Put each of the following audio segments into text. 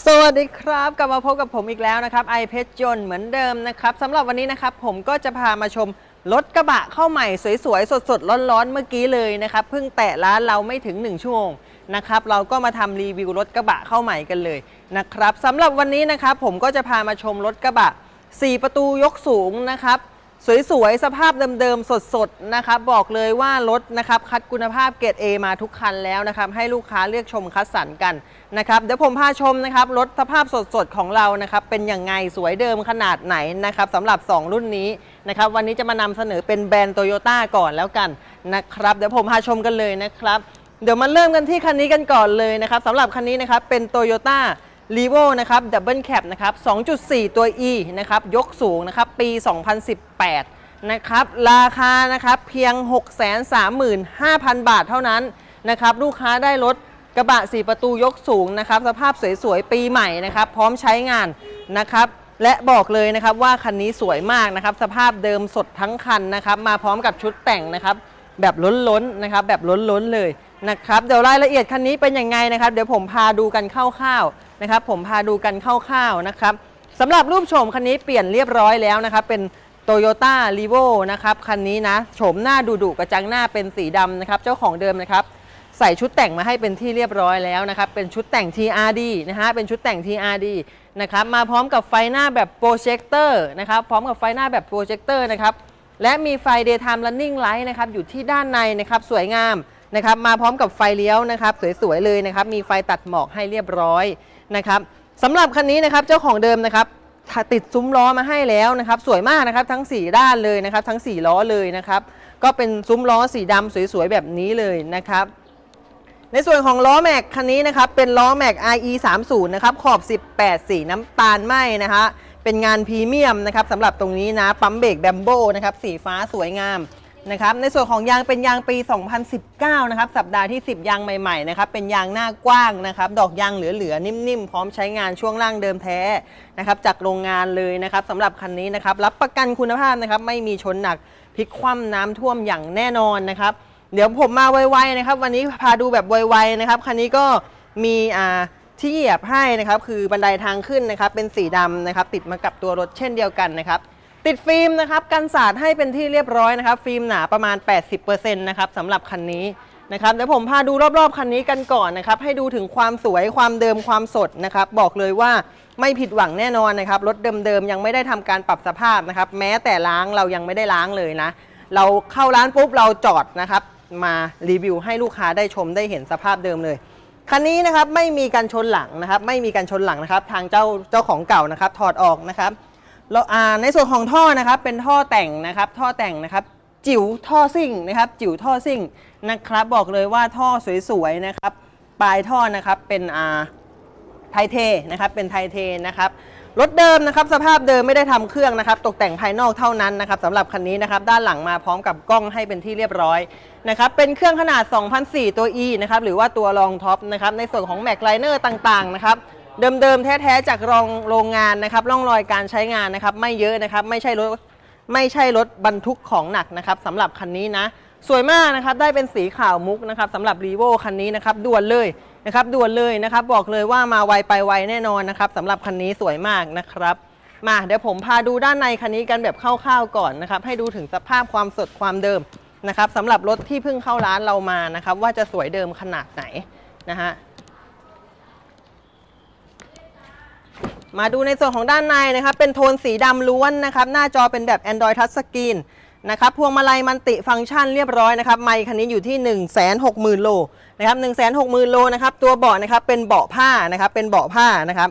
สวัสดีครับ กลับมาพบกับผมอีกแล้วนะครับไอเพชรยนต์เหมือนเดิมนะครับสำหรับวันนี้นะครับผมก็จะพามาชมรถกระบะเข้าใหม่สวยๆ สดๆ ร้อนๆ เมื่อกี้เลยนะครับเพิ่งแตะร้านเราไม่ถึง 1 ชั่วโมงนะครับเราก็มาทำรีวิวรถกระบะเข้าใหม่กันเลยนะครับสำหรับวันนี้นะครับผมก็จะพามาชมรถกระบะ 4 ประตูยกสูงนะครับ สวยๆ สภาพเดิมๆ สดๆ นะครับ บอกเลยว่ารถนะครับ คัดคุณภาพเกรด A มาทุกคันแล้วนะครับ ให้ลูกค้าเลือกชมคัดสรรกันนะครับ เดี๋ยวผมพาชมนะครับ รถสภาพสดๆ ของเรานะครับ เป็นอย่างไงสวยเดิมขนาดไหนนะครับสำหรับ 2 รุ่นนี้นะครับ วันนี้จะมานำเสนอเป็นแบรนด์โตโยต้าก่อนแล้วกันนะครับ เดี๋ยวผมพาชมกันเลยนะครับ เดี๋ยวมาเริ่มกันที่คันนี้กันก่อนเลยนะครับสำหรับคันนี้นะครับ เป็นโตโยต้า r e v o นะครับดับเบิลแคปนะครับ 2.4 ตัว E นะครับ ยกสูงนะครับ ปี 2018 นะครับ ราคานะครับ เพียง 635,000 บาทเท่านั้นนะครับ ลูกค้าได้รถกระบะ 4 ประตูยกสูงนะครับ สภาพสวยๆ ปีใหม่นะครับ พร้อมใช้งานนะครับ และบอกเลยนะครับว่าคันนี้สวยมากนะครับ สภาพเดิมสดทั้งคันนะครับ มาพร้อมกับชุดแต่งนะครับ แบบล้นๆนะครับ แบบล้นๆเลยนะครับ เดี๋ยวรายละเอียดคันนี้เป็นยังไงนะครับ เดี๋ยวผมพาดูกันคร่าวๆ นะครับ ผมพาดูกันคร่าวๆนะครับสำหรับรูปโฉมคันนี้เปลี่ยนเรียบร้อยแล้วนะครับ เป็นโตโยต้ารีโวนะครับ คันนี้นะโฉมหน้าดุดุกระจังหน้าเป็นสีดำนะครับ เจ้าของเดิมนะครับใส่ชุดแต่งมาให้เป็นที่เรียบร้อยแล้วนะครับ เป็นชุดแต่ง TRD นะฮะ เป็นชุดแต่ง TRD นะครับ มาพร้อมกับไฟหน้าแบบโปรเจคเตอร์นะครับ พร้อมกับไฟหน้าแบบโปรเจคเตอร์นะครับ และมีไฟ daytime running light นะครับ อยู่ที่ด้านในนะครับ สวยงามนะครับ มาพร้อมกับไฟเลี้ยวนะครับ สวยๆเลยนะครับ มีไฟตัดหมอกให้เรียบร้อย นะครับสำหรับคันนี้นะครับเจ้าของเดิมนะครับติดซุ้มล้อมาให้แล้วนะครับ สวยมากนะครับทั้ง 4 ด้านเลยนะครับ ทั้ง 4 ล้อเลยนะครับ ก็เป็นซุ้มล้อสีดำสวยๆแบบนี้เลยนะครับ ในส่วนของล้อแม็กคันนี้นะครับ เป็นล้อแม็ก IE 3 0นะครับ ขอบ 18 สีน้ำตาลไหมนะฮะเป็นงานพรีเมียมนะครับสำหรับตรงนี้นะปั๊มเบรกแบมโบนะครับสีฟ้าสวยงาม นะครับในส่วนของยางเป็นยางปี 2019 นะครับสัปดาห์ที่ 10 ยางใหม่ๆนะครับเป็นยางหน้ากว้างนะครับดอกยางเหลือๆนิ่มๆ พร้อมใช้งานช่วงล่างเดิมแท้นะครับจากโรงงานเลยนะครับสำหรับคันนี้นะครับรับประกันคุณภาพนะครับไม่มีชนหนักพลิกคว่ำน้ำท่วมอย่างแน่นอนนะครับเดี๋ยวผมมาไวๆนะครับวันนี้พาดูแบบไวๆนะครับคันนี้ก็มีอ่าที่เหยียบให้นะครับคือบันไดทางขึ้นนะครับเป็นสีดำนะครับติดมากับตัวรถเช่นเดียวกันนะครับ ติดฟิล์มนะครับกันสาดให้เป็นที่เรียบร้อยนะครับ ฟิล์มหนาประมาณ 80%นะครับสำหรับคันนี้นะครับเดี๋ยวผมพาดูรอบๆคันนี้กันก่อนนะครับ ให้ดูถึงความสวยความเดิมความสดนะครับ บอกเลยว่าไม่ผิดหวังแน่นอนนะครับรถเดิมๆยังไม่ได้ทำการปรับสภาพนะครับ แม้แต่ล้างเรายังไม่ได้ล้างเลยนะ เราเข้าร้านปุ๊บเราจอดนะครับ มารีวิวให้ลูกค้าได้ชมได้เห็นสภาพเดิมเลยคันนี้นะครับไม่มีการชนหลังนะครับ ไม่มีการชนหลังนะครับ ทางเจ้าเจ้าของเก่านะครับ ถอดออกนะครับ แล้วอ่าในส่วนของท่อนะครับเป็นท่อแต่งนะครับ ท่อแต่งนะครับ จิ๋วท่อซิ่งนะครับ จิ๋วท่อซิ่งนะครับ บอกเลยว่าท่อสวยๆนะครับ ปลายท่อนะครับเป็นอ่าไทเทนะครับเป็นไทเทนะครับรถเดิมนะครับสภาพเดิมไม่ได้ทำเครื่องนะครับ ตกแต่งภายนอกเท่านั้นนะครับสำหรับคันนี้นะครับด้านหลังมาพร้อมกับกล้องให้เป็นที่เรียบร้อยนะครับเป็นเครื่องขนาด 2004 ตัว E นะครับหรือว่าตัวรองท็อปนะครับในส่วนของแม็กไลเนอร์ต่างๆนะครับ เดิมๆแท้ๆจากรองโรงงานนะครับร่องรอยการใช้งานนะครับ ไม่เยอะนะครับไม่ใช่รถไม่ใช่รถบรรทุกของหนักนะครับสำหรับคันนี้นะ สวยมากนะครับได้เป็นสีขาวมุกนะครับสำหรับรีโวคันนี้นะครับด่วนเลยนะครับด่วนเลยนะครับบอกเลยว่ามาไวไปไวแน่นอนนะครับสำหรับคันนี้สวยมากนะครับ มาเดี๋ยวผมพาดูด้านในคันนี้กันแบบคร่าวๆก่อนนะครับให้ดูถึงสภาพความสดความเดิมนะครับสำหรับรถที่เพิ่งเข้าร้านเรามานะครับว่าจะสวยเดิมขนาดไหนนะฮะ มาดูในส่วนของด้านในนะครับ เป็นโทนสีดำล้วนนะครับ หน้าจอเป็นแบบ Android Touch Screen นะครับ พวงมาลัยมันติฟังก์ชันเรียบร้อยนะครับ ไมค์คันนี้อยู่ที่ 1 6 0 0 0 0 โลนะครับ 1 6 0 0 0 0 โลนะครับ ตัวเบาะนะครับ เป็นเบาะผ้านะครับ เป็นเบาะผ้านะครับ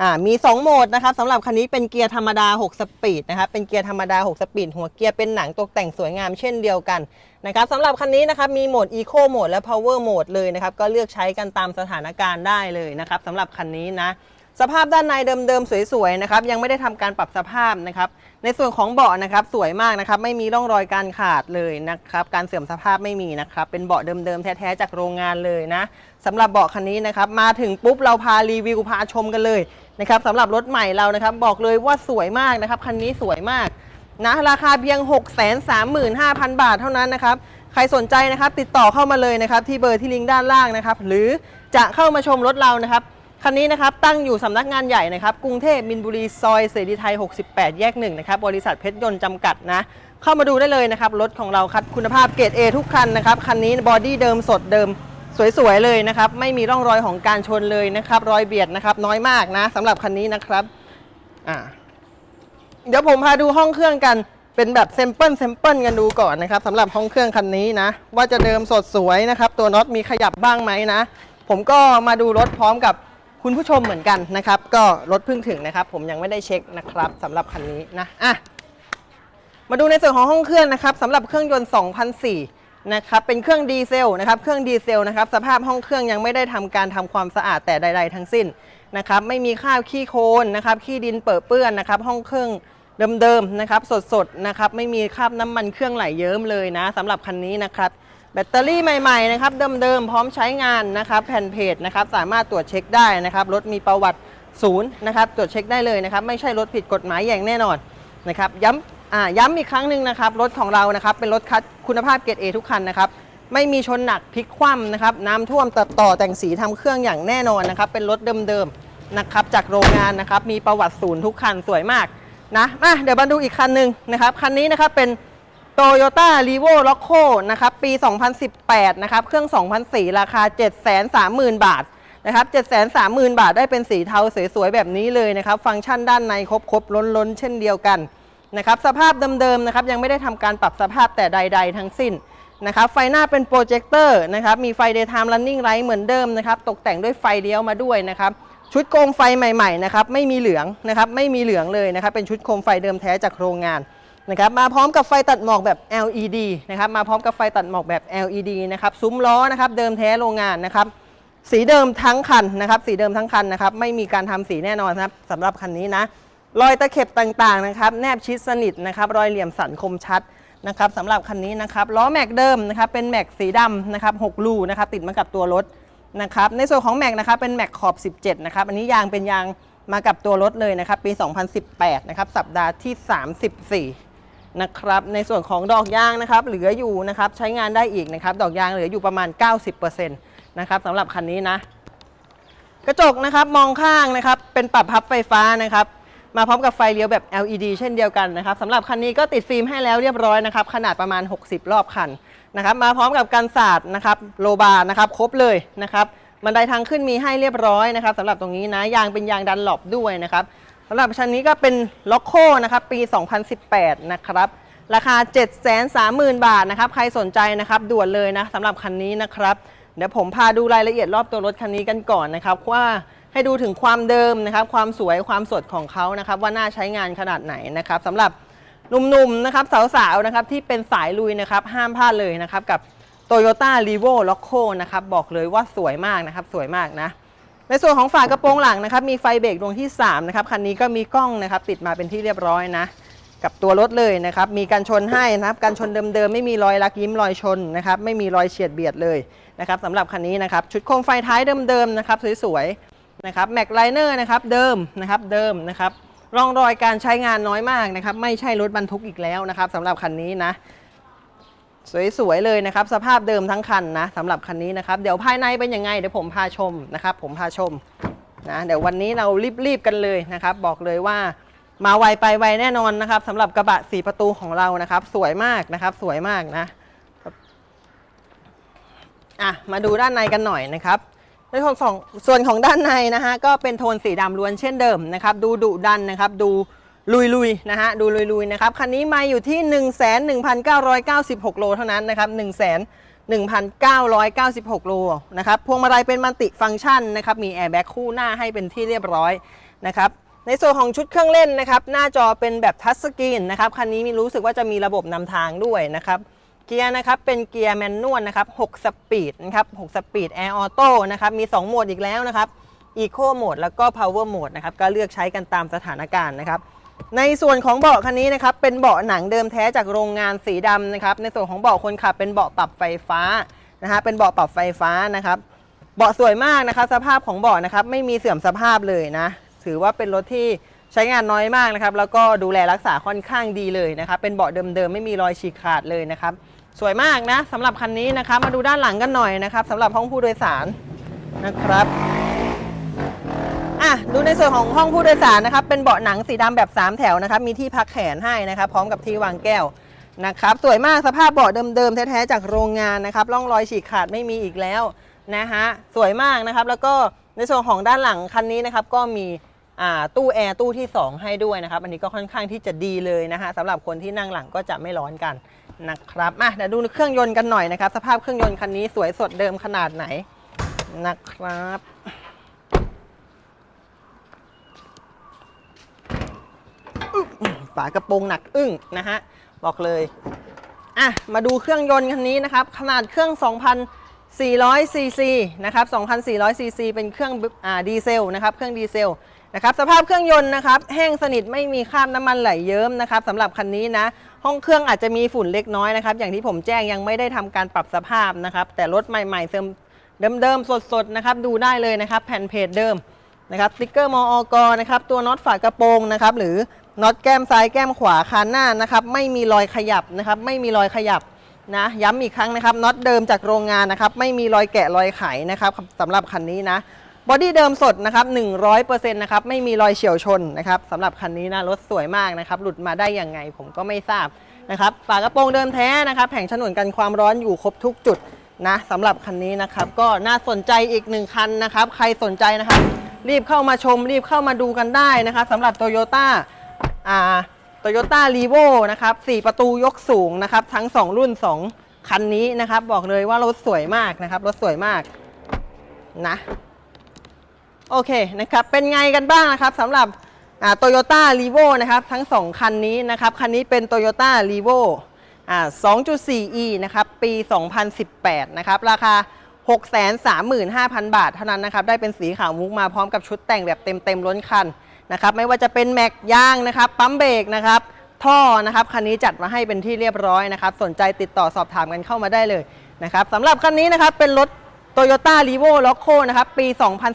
อ่า มี 2 โหมดนะครับสำหรับคันนี้เป็นเกียร์ธรรมดา 6 สปีดนะครับ เป็นเกียร์ธรรมดา 6 สปีด หัวเกียร์เป็นหนังตกแต่งสวยงามเช่นเดียวกันนะครับสำหรับคันนี้นะครับมีโหมด Eco โหมดและ Power โหมดเลยนะครับ ก็เลือกใช้กันตามสถานการณ์ได้เลยนะครับสำหรับคันนี้นะ สภาพด้านในเดิมๆสวยๆนะครับยังไม่ได้ทำการปรับสภาพนะครับในส่วนของเบาะนะครับสวยมากนะครับไม่มีร่องรอยการขาดเลยนะครับการเสื่อมสภาพไม่มีนะครับเป็นเบาะเดิมๆแท้ๆจากโรงงานเลยนะสำหรับเบาะคันนี้นะครับมาถึงปุ๊บเราพารีวิวพาชมกันเลยนะครับสำหรับรถใหม่เรานะครับบอกเลยว่าสวยมากนะครับคันนี้สวยมากนะราคาเพียง 635,000 บาทเท่านั้นนะครับใครสนใจนะครับติดต่อเข้ามาเลยนะครับที่เบอร์ที่ลิงก์ด้านล่างนะครับหรือจะเข้ามาชมรถเรานะครับ คันนี้นะครับตั้งอยู่สำนักงานใหญ่นะครับกรุงเทพมินบุรีซอยเสรีไทย 68 แยกหนึ่งนะครับบริษัทเพชรยนต์จำกัดนะ เข้ามาดูได้เลยนะครับ รถของเราคัดคุณภาพเกรด A ทุกคันนะครับ คันนี้บอดี้เดิมสดเดิมสวยๆเลยนะครับ ไม่มีร่องรอยของการชนเลยนะครับ รอยเบียดนะครับน้อยมากนะสำหรับคันนี้นะครับอ่าเดี๋ยวผมพาดูห้องเครื่องกันเป็นแบบเซมเปิลเซมเปิลกันดูก่อนนะครับสำหรับห้องเครื่องคันนี้นะ ว่าจะเดิมสดสวยนะครับ ตัวน็อตมีขยับบ้างไหมนะ ผมก็มาดูรถพร้อมกับ คุณผู้ชมเหมือนกันนะครับ ก็รถเพิ่งถึงนะครับ ผมยังไม่ได้เช็คนะครับสำหรับคันนี้นะอะมาดูในส่วนของห้องเครื่องนะครับสำหรับเครื่องยนต์2004นะครับเป็นเครื่องดีเซลนะครับเครื่องดีเซลนะครับสภาพห้องเครื่องยังไม่ได้ทำการทำความสะอาดแต่ใด ๆ ทั้งสิ้นนะครับไม่มีคราบขี้โคลนนะครับขี้ดินเปื้อเปื้อนนะครับห้องเครื่องเดิมๆนะครับสดๆนะครับไม่มีคราบน้ำมันเครื่องไหลเยิ้มเลยนะสำหรับคันนี้นะครับ แบตเตอรี่ใหม่ๆนะครับเดิมๆพร้อมใช้งานนะครับแผ่นเพจนะครับสามารถตรวจเช็คได้นะครับรถมีประวัติศูนย์นะครับตรวจเช็คได้เลยนะครับไม่ใช่รถผิดกฎหมายอย่างแน่นอนนะครับย้ำอ่าย้ำอีกครั้งหนึ่งนะครับรถของเรานะครับเป็นรถคัดคุณภาพเกรด A ทุกคันนะครับไม่มีชนหนักพลิกคว่ำนะครับน้ำท่วมตัดต่อแต่งสีทำเครื่องอย่างแน่นอนนะครับเป็นรถเดิมๆนะครับจากโรงงานนะครับมีประวัติศูนย์ทุกคันสวยมากนะมาเดี๋ยวมาดูอีกคันหนึ่งนะครับคันนี้นะครับเป็น Toyota r e v o l o c o นะครับ ปี 2018 นะครับ เครื่อง 2004 ราคา 730,000 บาทนะครับ 730,000 บาทได้เป็นสีเทาสวยๆ แบบนี้เลยนะครับ ฟังก์ชันด้านในครบๆ ล้นๆ เช่นเดียวกันนะครับ สภาพเดิมๆ นะครับ ยังไม่ได้ทำการปรับสภาพแต่ใด ๆ ทั้งสิ้นนะครับ ไฟหน้าเป็นโปรเจคเตอร์นะครับ มีไฟ daytime running light เหมือนเดิมนะครับ ตกแต่งด้วยไฟเลี้ยวมาด้วยนะครับ ชุดโคมไฟใหม่ๆ นะครับ ไม่มีเหลืองนะครับ ไม่มีเหลืองเลยนะครับ เป็นชุดโคมไฟเดิมแท้จากโรงงาน นะครับมาพร้อมกับไฟตัดหมอกแบบ LED นะครับมาพร้อมกับไฟตัดหมอกแบบ LED นะครับซุ้มล้อนะครับเดิมแท้โรงงานนะครับสีเดิมทั้งคันนะครับสีเดิมทั้งคันนะครับไม่มีการทำสีแน่นอนครับสำหรับคันนี้นะรอยตะเข็บต่างๆนะครับแนบชิดสนิทนะครับรอยเหลี่ยมสันคมชัดนะครับสำหรับคันนี้นะครับล้อแม็กเดิมนะครับเป็นแม็กสีดำนะครับ6รูนะครับติดมากับตัวรถนะครับในส่วนของแม็กนะครับเป็นแม็กขอบ 17นะครับอันนี้ยางเป็นยางมากับตัวรถเลยนะครับปี 2018นะครับสัปดาห์ที่ 34 นะครับในส่วนของดอกยางนะครับเหลืออยู่นะครับใช้งานได้อีกนะครับดอกยางเหลืออยู่ประมาณ 90%นะครับสำหรับคันนี้นะ กระจกนะครับมองข้างนะครับเป็นปรับพับไฟฟ้านะครับมาพร้อมกับไฟเลี้ยวแบบ LED เช่นเดียวกันนะครับสำหรับคันนี้ก็ติดฟิล์มให้แล้วเรียบร้อยนะครับขนาดประมาณ 60 รอบคันนะครับมาพร้อมกับกันศาสตร์นะครับโลบาร์นะครับครบเลยนะครับบันไดทางขึ้นมีให้เรียบร้อยนะครับสำหรับตรงนี้นะยางเป็นยางดันหลบด้วยนะครับ สำหรับชั้นนี้ก็เป็นล็อกโคนะครับปี 2018 นะครับ ราคา 730,000 บาทนะครับ ใครสนใจนะครับด่วนเลยนะสำหรับคันนี้นะครับ เดี๋ยวผมพาดูรายละเอียดรอบตัวรถคันนี้กันก่อนนะครับว่าให้ดูถึงความเดิมนะครับ ความสวยความสดของเขานะครับ ว่าน่าใช้งานขนาดไหนนะครับสำหรับหนุ่มๆนะครับสาวๆนะครับที่เป็นสายลุยนะครับ ห้ามพลาดเลยนะครับกับ Toyota r e v o l o c o นะครับบอกเลยว่าสวยมากนะครับ สวยมากนะ ในส่วนของฝากระโปรงหลังนะครับมีไฟเบรกดวงที่3นะครับคันนี้ก็มีกล้องนะครับติดมาเป็นที่เรียบร้อยนะ กับตัวรถเลยนะครับมีการชนให้นะครับการชนเดิมๆไม่มีรอยลักยิ้มรอยชนนะครับไม่มีรอยเฉียดเบียดเลยนะครับสำหรับคันนี้นะครับชุดโคมไฟท้ายเดิมๆนะครับสวยๆนะครับแม็กไลเนอร์นะครับเดิมนะครับเดิมนะครับร่องรอยการใช้งานน้อยมากนะครับไม่ใช่รถบรรทุกอีกแล้วนะครับสำหรับคันนี้นะ สวยๆเลยนะครับ สภาพเดิมทั้งคันนะสำหรับคันนี้นะครับ เดี๋ยวภายในเป็นยังไง เดี๋ยวผมพาชมนะครับ ผมพาชมนะเดี๋ยววันนี้เรารีบๆกันเลยนะครับ บอกเลยว่ามาไวไปไวแน่นอนนะครับสำหรับกระบะสีประตูของเรานะครับ สวยมากนะครับ สวยมากนะอะมาดูด้านในกันหน่อยนะครับในส่วนของส่วนของด้านในนะฮะก็เป็นโทนสีดำล้วนเช่นเดิมนะครับ ดูดุดันนะครับ ดู ลุยๆนะฮะดูลุยๆนะครับคันนี้มาอยู่ที่ 1 1 9 9 6 โลเท่านั้นนะครับ1 1 9 9 6 โลนะครับพวงมาลัยเป็นมัลติฟังก์ชันนะครับมีแอร์แบ็กคู่หน้าให้เป็นที่เรียบร้อยนะครับในส่วนของชุดเครื่องเล่นนะครับหน้าจอเป็นแบบทัชสกรีนนะครับคันนี้มีรู้สึกว่าจะมีระบบนำทางด้วยนะครับเกียร์นะครับเป็นเกียร์แมนนวลนะครับ6สปีดนะครับ6สปีดแอร์ออโต้นะครับมี 2 โหมดอีกแล้วนะครับ Eco Mode แล้วก็ Power Mode นะครับก็เลือกใช้กันตามสถานการณ์นะครับ ในส่วนของเบาะคันนี้นะครับเป็นเบาะหนังเดิมแท้จากโรงงานสีดำนะครับในส่วนของเบาะคนขับเป็นเบาะปรับไฟฟ้านะฮะเป็นเบาะปรับไฟฟ้านะครับเบาะสวยมากนะครับสภาพของเบาะนะครับไม่มีเสื่อมสภาพเลยนะถือว่าเป็นรถที่ใช้งานน้อยมากนะครับแล้วก็ดูแลรักษาค่อนข้างดีเลยนะครับเป็นเบาะเดิมๆไม่มีรอยฉีกขาดเลยนะครับสวยมากนะสำหรับคันนี้นะครับมาดูด้านหลังกันหน่อยนะครับสำหรับห้องผู้โดยสารนะครับ อะดูในส่วนของห้องผู้โดยสารนะครับเป็นเบาะหนังสีดำแบบ 3 แถวนะครับมีที่พักแขนให้นะครับพร้อมกับที่วางแก้วนะครับสวยมากสภาพเบาะเดิมๆแท้ๆจากโรงงานนะครับร่องรอยฉีกขาดไม่มีอีกแล้วนะฮะสวยมากนะครับแล้วก็ในส่วนของด้านหลังคันนี้นะครับก็มีอ่าตู้แอร์ตู้ที่ 2 ให้ด้วยนะครับ อันนี้ก็ค่อนข้างที่จะดีเลยนะฮะสำหรับคนที่นั่งหลังก็จะไม่ร้อนกันนะครับอะเดี๋ยวดูเครื่องยนต์กันหน่อยนะครับ สภาพเครื่องยนต์คันนี้สวยสดเดิมขนาดไหนนะครับ ฝากระโปรงหนักอึ้งนะฮะบอกเลยอะมาดูเครื่องยนต์คันนี้นะครับขนาดเครื่อง 2,400ซีซีนะครับ2,400ซีซีเป็นเครื่องอ่าดีเซลนะครับเครื่องดีเซลนะครับสภาพเครื่องยนต์นะครับแห้งสนิทไม่มีคราบน้ำมันไหลเยิ้มนะครับสำหรับคันนี้นะห้องเครื่องอาจจะมีฝุ่นเล็กน้อยนะครับอย่างที่ผมแจ้งยังไม่ได้ทำการปรับสภาพนะครับแต่รถใหม่ๆเดิมเดิมๆสดๆนะครับดูได้เลยนะครับแผ่นเพจเดิม นะครับสติ๊กเกอร์มอกนะครับตัวน็อตฝากระโปรงนะครับหรือน็อตแก้มซ้ายแก้มขวาคานหน้านะครับไม่มีรอยขยับนะครับไม่มีรอยขยับนะย้ำอีกครั้งนะครับน็อตเดิมจากโรงงานนะครับไม่มีรอยแกะรอยไขนะครับสำหรับคันนี้นะบอดี้เดิมสดนะครับ100%นะครับไม่มีรอยเฉียวชนนะครับสำหรับคันนี้นะรถสวยมากนะครับหลุดมาได้ยังไงผมก็ไม่ทราบนะครับฝากระโปรงเดิมแท้นะครับแผงฉนวนกันความร้อนอยู่ครบทุกจุดนะสำหรับคันนี้นะครับก็น่าสนใจอีกหนึ่งคันนะครับ ใครสนใจนะครับ รีบเข้ามาชม รีบเข้ามาดูกันได้นะครับสำหรับ Toyota อ่า Toyota r e v o นะครับ4ประตูยกสูงนะครับ ทั้ง 2 รุ่น 2 คันนี้นะครับ บอกเลยว่ารถสวยมากนะครับ รถสวยมากนะ โอเคนะครับ เป็นไงกันบ้างนะครับสำหรับอ่า Toyota r e v o นะครับ ทั้ง 2 คันนี้นะครับ คันนี้เป็น Toyota r e v o อ่า 2.4e นะครับ ปี 2018 นะครับ ราคา 635,000 บาทเท่านั้นนะครับ ได้เป็นสีขาวมุกมาพร้อมกับชุดแต่งแบบเต็มๆล้นคันนะครับ ไม่ว่าจะเป็นแม็กยางนะครับ ปั๊มเบรกนะครับ ท่อนะครับ คันนี้จัดมาให้เป็นที่เรียบร้อยนะครับ สนใจติดต่อสอบถามกันเข้ามาได้เลยนะครับสำหรับคันนี้นะครับ เป็นรถ Toyota r e v o l o c o นะครับ ปี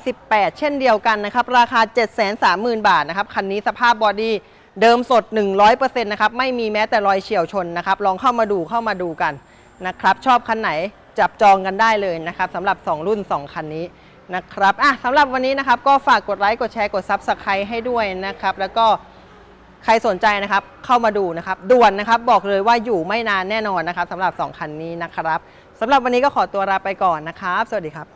2018 เช่นเดียวกันนะครับ ราคา 730,000 บาทนะครับ คันนี้สภาพบอดี้เดิมสด 100%นะครับ ไม่มีแม้แต่รอยเฉียวชนนะครับ ลองเข้ามาดูเข้ามาดูกันนะครับ ชอบคันไหน จับจองกันได้เลยนะครับสำหรับ 2 รุ่น 2 คันนี้นะครับอะสำหรับวันนี้นะครับก็ฝากกดไลค์กดแชร์กด Subscribe ให้ด้วยนะครับแล้วก็ใครสนใจนะครับเข้ามาดูนะครับด่วนนะครับบอกเลยว่าอยู่ไม่นานแน่นอนนะครับสำหรับ 2 คันนี้นะครับสำหรับวันนี้ก็ขอตัวลาไปก่อนนะครับ สวัสดีครับ